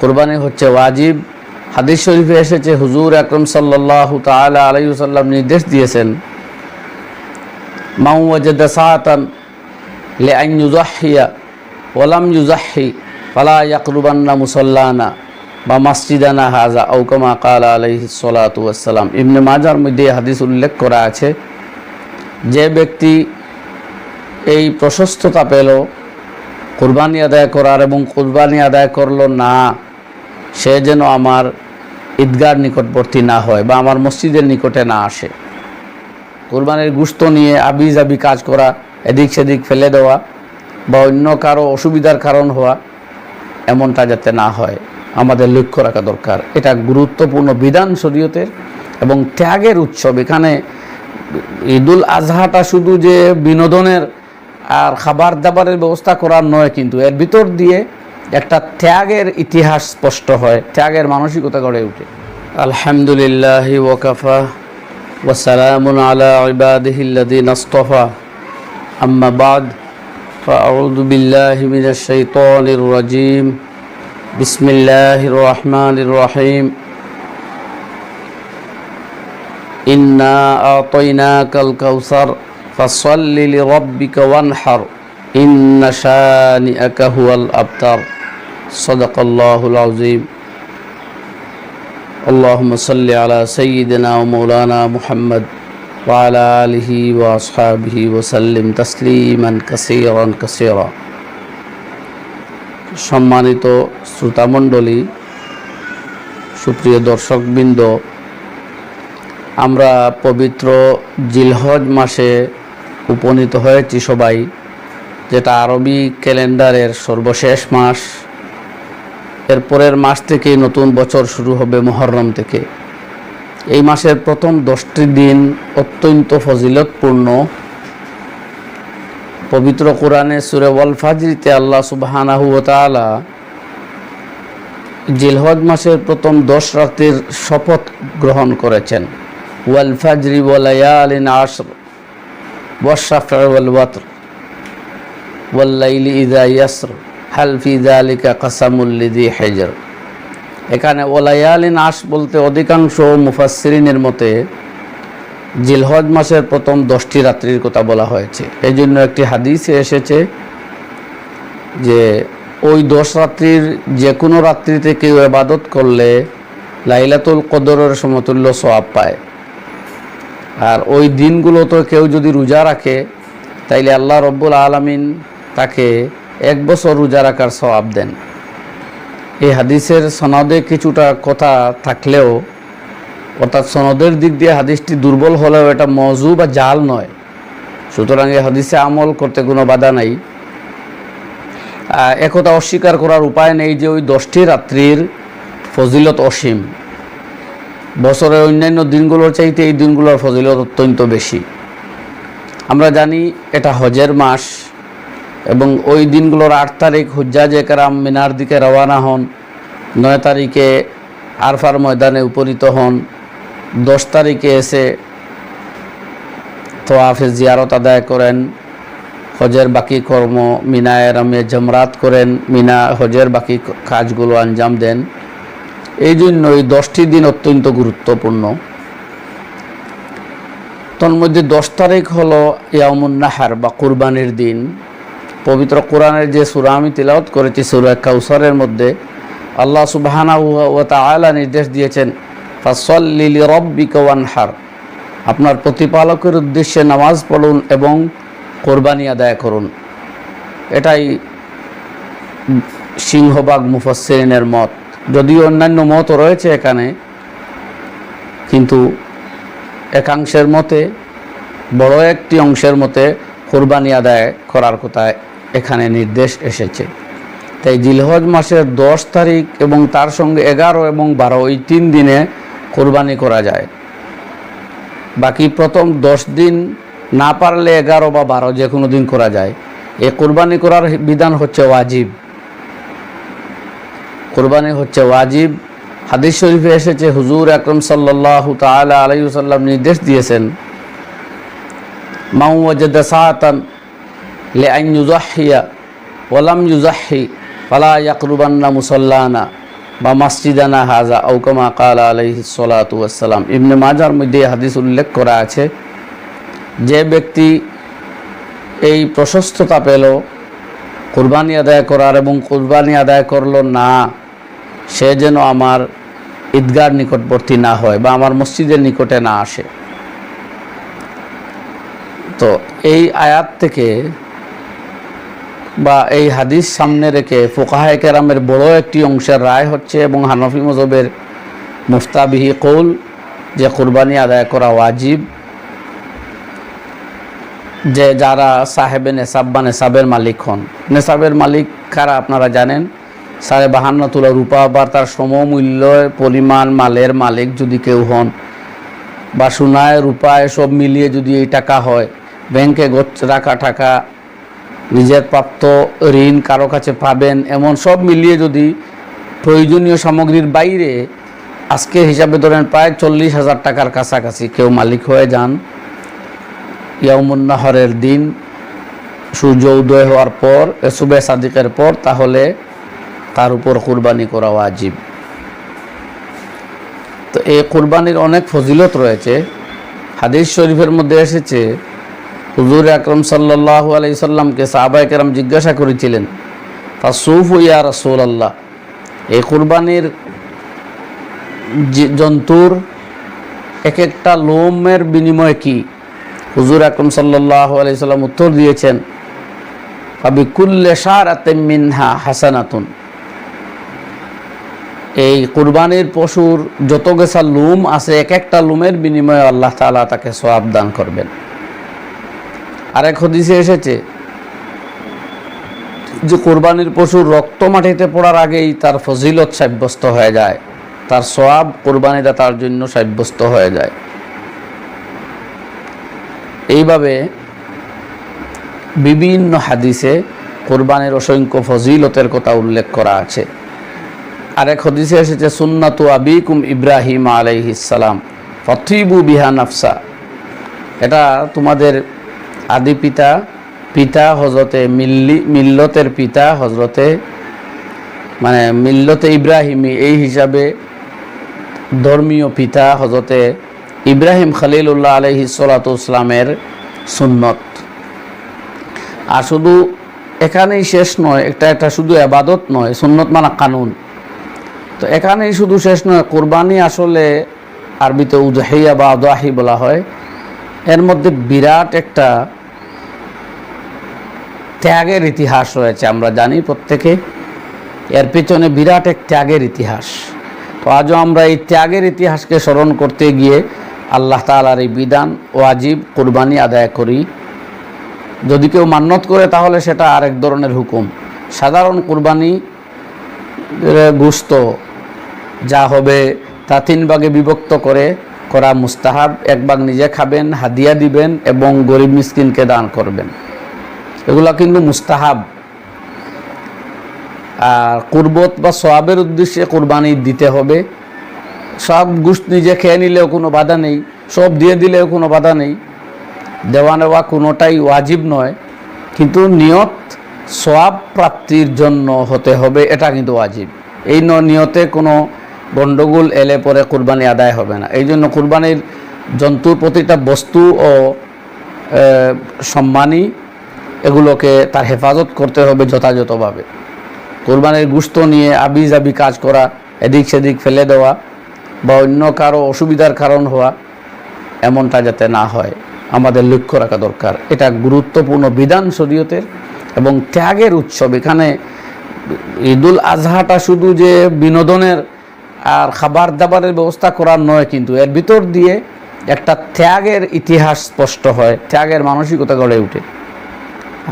কোরবানি হচ্ছে ওয়াজিব। হাদিস শরীফে এসেছে, হুজুর আকরম সাল্লাহ তালা আলাইসাল্লাম নির্দেশ দিয়েছেন মধ্যে হাদিস উল্লেখ করা আছে, যে ব্যক্তি এই প্রশস্ততা পেল, কুরবানি আদায় করার এবং কুরবানি আদায় করল না সে যেন আমার ঈদগার নিকটবর্তী না হয় বা আমার মসজিদের নিকটে না আসে। কোরবানির গুস্ত নিয়ে আবি কাজ করা, এদিক সেদিক ফেলে দেওয়া বা অন্য কারও অসুবিধার কারণ হওয়া এমনটা যাতে না হয়, আমাদের লক্ষ্য রাখা দরকার। এটা গুরুত্বপূর্ণ বিধান শরীয়তের এবং ত্যাগের উৎসব। এখানে ঈদুল আজহাটা শুধু যে বিনোদনের আর খাবার দাবারের ব্যবস্থা করার নয় কিন্তু এর ভিতর দিয়ে একটা ত্যাগের ইতিহাস স্পষ্ট হয় ত্যাগের মানসিকতা গড়ে ওঠে আলহামদুলিল্লাহ ওকাফা ওসালাম আলা ইবাদিহিল্লাদিন আস্তফা আম্মা বাদ فأعوذ بالله من الشيطان الرجيم بسم الله الرحمن الرحيم إنا أعطيناك الكوثر فصل لربك وانحر إن شانئك هو الأبتر صدق الله العظيم اللهم صل على سيدنا ومولانا محمد وعلى آله وأصحابه وسلم تسليما كثيرا كثيرا সম্মানিত শ্রোতামণ্ডলী সুপ্রিয় দর্শকবৃন্দ আমরা পবিত্র জিলহজ মাসে উপনীত হয়েছি সবাই যেটা আরবি ক্যালেন্ডারের সর্বশেষ মাস এর পরের মাস থেকেই নতুন বছর শুরু হবে মহরম থেকে। এই মাসের প্রথম দশটি দিন অত্যন্ত ফজিলতপূর্ণ। পবিত্র কোরআনে সুরে ওয়াল ফাজরিতে আল্লাহ সুবাহানাহু তাআলা জিলহজ মাসের প্রথম দশ রাতের শপথ গ্রহণ করেছেন। ওয়াল ফাজরি ওয়ালায়ালিন আশর ওয়াশাফা ওয়াল ওয়াতর ওয়াল্লাইলি ইদা ইয়াসর। হাল ফি যালিকা কাসামুল এখানে ওলায়ালিন আশ বলতে অধিকাংশ মুফাসসিরিনের মতে জিলহজ মাসের প্রথম দশটি রাত্রির কথা বলা হয়েছে। এই জন্য একটি হাদিসে এসেছে যে ওই দশ রাত্রির যে কোনো রাত্রিতে কেউ এবাদত করলে লাইলাতুল কদরের সমতুল্য সোয়াব পায়। আর ওই দিনগুলো তো কেউ যদি রোজা রাখে, তাইলে আল্লাহ রব্বুল আলমিন তাকে এক বছর রোজা রাখার সওয়াব দেন। এই হাদিসের সনদে কিছুটা কথা থাকলেও, অর্থাৎ সনদের দিক দিয়ে হাদিসটি দুর্বল হলেও এটা মজু বা জাল নয়। সুতরাং এই হাদিসে আমল করতে কোনো বাধা নাই। একথা অস্বীকার করার উপায় নেই যে ওই দশটি রাত্রির ফজিলত অসীম। বছরের অন্যান্য দিনগুলোর চাইতে এই দিনগুলোর ফজিলত অত্যন্ত বেশি। আমরা জানি এটা হজের মাস এবং ওই দিনগুলোর আট তারিখ হুজ্জাজ একরাম মিনার দিকে রওয়ানা হন। নয় তারিখে আরফার ময়দানে উপনীত হন। দশ তারিখে এসে তোয়াফে জিয়ারত আদায় করেন। হজের বাকি কর্ম মিনা এরামে জমরাত করেন। মিনা হজের বাকি কাজগুলো আঞ্জাম দেন। এই জন্য এই দশটি দিন অত্যন্ত গুরুত্বপূর্ণ। তন্মধ্যে দশ তারিখ হলো ইয়ামুন্নাহার বা কুরবানির দিন। পবিত্র কোরআনের যে সুরা আমি তিলাওত করেছি, সুরা কাউসারের মধ্যে আল্লাহ সুবাহানা ও তালা নির্দেশ দিয়েছেন ফাসল্লিলি রব্বিকা ওয়ানহার আপনার প্রতিপালকের উদ্দেশ্যে নামাজ পড়ুন এবং কোরবানি আদায় করুন। এটাই সিংহবাগ মুফসরিনের মত। যদিও অন্যান্য মত রয়েছে এখানে, কিন্তু একাংশের মতে, বড় একটি অংশের মতে কোরবানি আদায় করার কথা এখানে নির্দেশ এসেছে। তাই জিলহজ মাসের দশ তারিখ এবং তার সঙ্গে এগারো এবং বারো, এই তিন দিনে কোরবানি করা যায়। বাকি প্রথম দশ দিন না পারলে এগারো বা বারো যে কোনো দিন করা যায়। এ কোরবানি করার বিধান হচ্ছে ওয়াজিব। কোরবানি হচ্ছে ওয়াজিব। হাদিস শরীফে এসেছে, হুজুর আকরম সাল্লাহ তালা আলাইসাল্লাম নির্দেশ দিয়েছেন, মাউ ওয়াজেদা সাহাতান লে আইন ইউজাহিয়া ওলাম ইউজাহি ফালা ইয়াকরুবান্না মুসল্লানা বা মাসজিদানা হাজা আউকামা কালা আলহি সালাতাম ইবনে মাজার মধ্যে হাদিস উল্লেখ করা আছে, যে ব্যক্তি এই প্রশস্ততা পেল, কোরবানি আদায় করার এবং কোরবানি আদায় করল না, সে যেন আমার ঈদগার নিকটবর্তী না হয় বা আমার মসজিদের নিকটে না আসে। তো এই আয়াত থেকে বা এই হাদিস সামনে রেখে ফোকাহায় কেরামের বড় একটি অংশের রায় হচ্ছে এবং হানফি মজবের মুফতাবিহি কৌল যে কোরবানি আদায় করা ওয়াজিব, যে যারা সাহেবে নেশাব বা নেশাবের মালিক হন। নেশাবের মালিক কারা আপনারা জানেন? সাড়ে বাহান্ন তোলা রূপা বা তার সমমূল্য পরিমাণ মালের মালিক যদি কেউ হন বা সোনায়, রূপায় সব মিলিয়ে যদি এই টাকা হয়, ব্যাংকে রাখা টাকা নিজের প্রাপ্ত ঋণ কারও কাছে পাবেন, এমন সব মিলিয়ে যদি প্রয়োজনীয় সামগ্রীর বাইরে আজকে হিসাবে ধরেন প্রায় চল্লিশ হাজার টাকার কাছাকাছি কেউ মালিক হয়ে যান ইয়ামুন্নাহরের দিন সূর্য উদয় হওয়ার পর, এসুবে সাদিকের পর, তাহলে তার উপর কুরবানি করা ওয়াজিব। তো এই কুরবানির অনেক ফজিলত রয়েছে। হাদিস শরীফের মধ্যে এসেছে হুজুর আকরম সাল্লাহ আলাইসাল্লামকে সাহাবাই কেরাম জিজ্ঞাসা করেছিলেন তা সুফ ইয়া রসুল আল্লাহ এই কুরবানির জন্তুর এক একটা লোমের বিনিময় কি? হুজুর আকরম সাল্লাহ আলাইসাল্লাম উত্তর দিয়েছেন ফাবিকুল্লে মিনহা হাসানাতুন। এই কুরবানির পশুর যত গেছা লুম আছে এক একটা লুমের বিনিময়ে আল্লাহ তালা তাকে সোয়াব দান করবেন। আরেক হদিসে এসেছে যে কোরবানির পশুর রক্ত মাটিতে পড়ার আগেই তার ফজিলত সাব্যস্ত হয়ে যায়। তার সোয়াব কোরবানিটা তার জন্য সাব্যস্ত হয়ে যায়। এইভাবে বিভিন্ন হাদিসে কোরবানির অসংখ্য ফজিলতের কথা উল্লেখ করা আছে। আর এক হদিসে এসেছে, সুন্নাতু আবিকুম ইব্রাহিম আলাইহিসালাম ফথিবু বিহা নাফসা। এটা তোমাদের আদি পিতা পিতা হজরতে মিল্লি, মিল্লতের পিতা হজরতে মানে মিল্লতে ইব্রাহিমি, এই হিসাবে ধর্মীয় পিতা হজরতে ইব্রাহিম খালিলুল্লাহ আলহি সালাতামের সুন্নত। আর শুধু এখানেই শেষ নয় একটা একটা শুধু আবাদত নয়, সুন্নত মানা কানুন। তো এখানেই শুধু শেষ নয়, কোরবানি আসলে আরবিতে উজাহিয়া বা আদাহি বলা হয়। এর মধ্যে বিরাট একটা ত্যাগের ইতিহাস রয়েছে, আমরা জানি প্রত্যেকে। এর পেছনে বিরাট এক ত্যাগের ইতিহাস। তো আজও আমরা এই ত্যাগের ইতিহাসকে স্মরণ করতে গিয়ে আল্লাহ তালার এই বিধান ওয়াজিব কোরবানি আদায় করি। যদি কেউ মান্যত করে, তাহলে সেটা আরেক ধরনের হুকুম। সাধারণ কোরবানি গুস্ত যা হবে, তা তিন ভাগে বিভক্ত করে করা মুস্তাহাব। এক ভাগ নিজে খাবেন, হাদিয়া দিবেন এবং গরিব মিসকিনকে দান করবেন। এগুলো কিন্তু মুস্তাহাব। আর কুরবত বা সোয়াবের উদ্দেশ্যে কোরবানি দিতে হবে। সব গুস নিজে খেয়ে নিলেও কোনো বাধা নেই, সব দিয়ে দিলেও কোনো বাধা নেই। দেওয়া নেওয়া কোনোটাই ওয়াজিব নয়, কিন্তু নিয়ত সোয়াব প্রাপ্তির জন্য হতে হবে, এটা কিন্তু ওয়াজিব। এই নিয়তে কোনো গণ্ডগোল এলে পরে কোরবানি আদায় হবে না। এই জন্য কোরবানির জন্তুর প্রতিটা বস্তু ও সম্মানী এগুলোকে তার হেফাজত করতে হবে যথাযথভাবে। কোরবানির গুস্ত নিয়ে আবি জাবি কাজ করা, এদিক সেদিক ফেলে দেওয়া বা অন্য কারও অসুবিধার কারণ হওয়া এমনটা যাতে না হয়, আমাদের লক্ষ্য রাখা দরকার। এটা গুরুত্বপূর্ণ বিধান শরীয়তের এবং ত্যাগের উৎসব। এখানে ঈদুল আজহাটা শুধু যে বিনোদনের আর খাবার দাবারের ব্যবস্থা করার নয় কিন্তু, এর ভিতর দিয়ে একটা ত্যাগের ইতিহাস স্পষ্ট হয়, ত্যাগের মানসিকতা গড়ে ওঠে।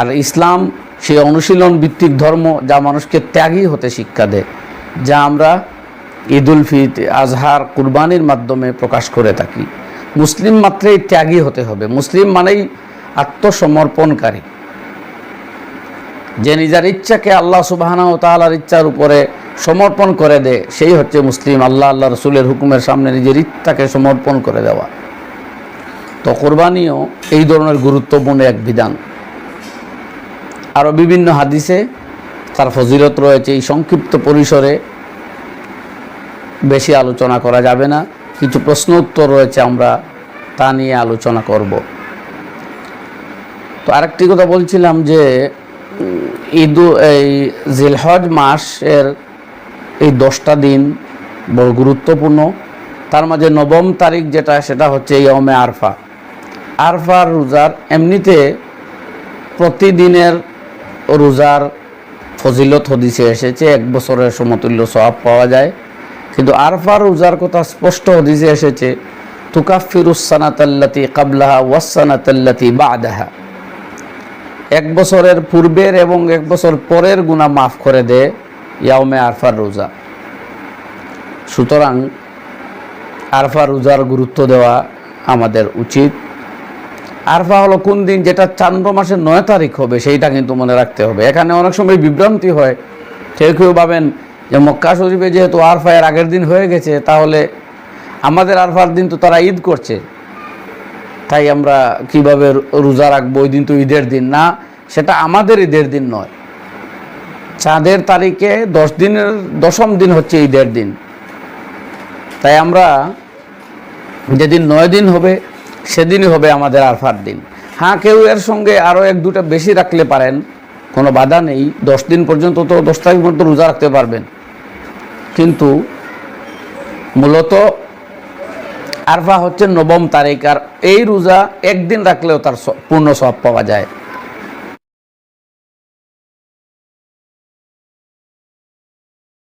আর ইসলাম সেই অনুশীলন ভিত্তিক ধর্ম যা মানুষকে ত্যাগী হতে শিক্ষা দেয়, যা আমরা ঈদুল ফিত, আজহার, কুরবানির মাধ্যমে প্রকাশ করে থাকি। মুসলিম মাত্রেই ত্যাগী হতে হবে। মুসলিম মানেই আত্মসমর্পণকারী। যে নিজের ইচ্ছাকে আল্লাহ সুবাহানা ও তালার ইচ্ছার উপরে সমর্পণ করে দেয়, সেই হচ্ছে মুসলিম। আল্লাহ আল্লাহ রসুলের হুকুমের সামনে নিজের ইচ্ছাকে সমর্পণ করে দেওয়া। তো কোরবানিও এই ধরনের গুরুত্বপূর্ণ এক বিধান। আরও বিভিন্ন হাদিসে তার ফজিলত রয়েছে। এই সংক্ষিপ্ত পরিসরে বেশি আলোচনা করা যাবে না। কিছু প্রশ্ন উত্তর রয়েছে, আমরা তা নিয়ে আলোচনা করব। তো আরেকটি কথা বলছিলাম যে, ঈদ এই জিলহজ মাসের এই দশটা দিন বড় গুরুত্বপূর্ণ। তার মাঝে নবম তারিখ যেটা, সেটা হচ্ছে ইয়মে আরফা। আরফার রোজার এমনিতে প্রতিদিনের রোজার ফজিলত হদিসে এসেছে, এক বছরের সমতুল্য সওয়াব পাওয়া যায়। কিন্তু আরফার রোজার কথা স্পষ্ট হদিসে এসেছে তুকাফিরুসানাতাল্লাতি কাবলাহা ওয়াসানাতাল্লাতি বাদাহা। এক বছরের পূর্বের এবং এক বছর পরের গুণা মাফ করে দে ইয়াউমে আরফার রোজা। সুতরাং আরফা রোজার গুরুত্ব দেওয়া আমাদের উচিত। আরফা হলো কোন দিন যেটা চান্দ্র মাসের নয় তারিখ হবে, সেইটা কিন্তু মনে রাখতে হবে। এখানে অনেক সময় বিভ্রান্তি হয়। কেউ কেউ ভাবেন যে মক্কা শরীফে যেহেতু আরফা এর আগের দিন হয়ে গেছে, তাহলে আমাদের আরফার দিন তো তারা ঈদ করছে। তাই আমরা কীভাবে রোজা রাখব? ওই দিন তো ঈদের দিন না, সেটা আমাদের ঈদের দিন নয়। চাঁদের তারিখে দশ দিনের, দশম দিন হচ্ছে ঈদের দিন। তাই আমরা যেদিন নয় দিন হবে সেদিনই হবে আমাদের আরফার দিন। হ্যাঁ কেউ এর সঙ্গে আরও এক দুটা বেশি রাখলে পারেন, কোনো বাধা নেই। দশ দিন পর্যন্ত তো দশ তারিখ পর্যন্ত রোজা রাখতে পারবেন। কিন্তু মূলত আরফা হচ্ছে নবম তারিখ, আর এই রোজা একদিন রাখলেও তার পূর্ণ সব পাওয়া যায়।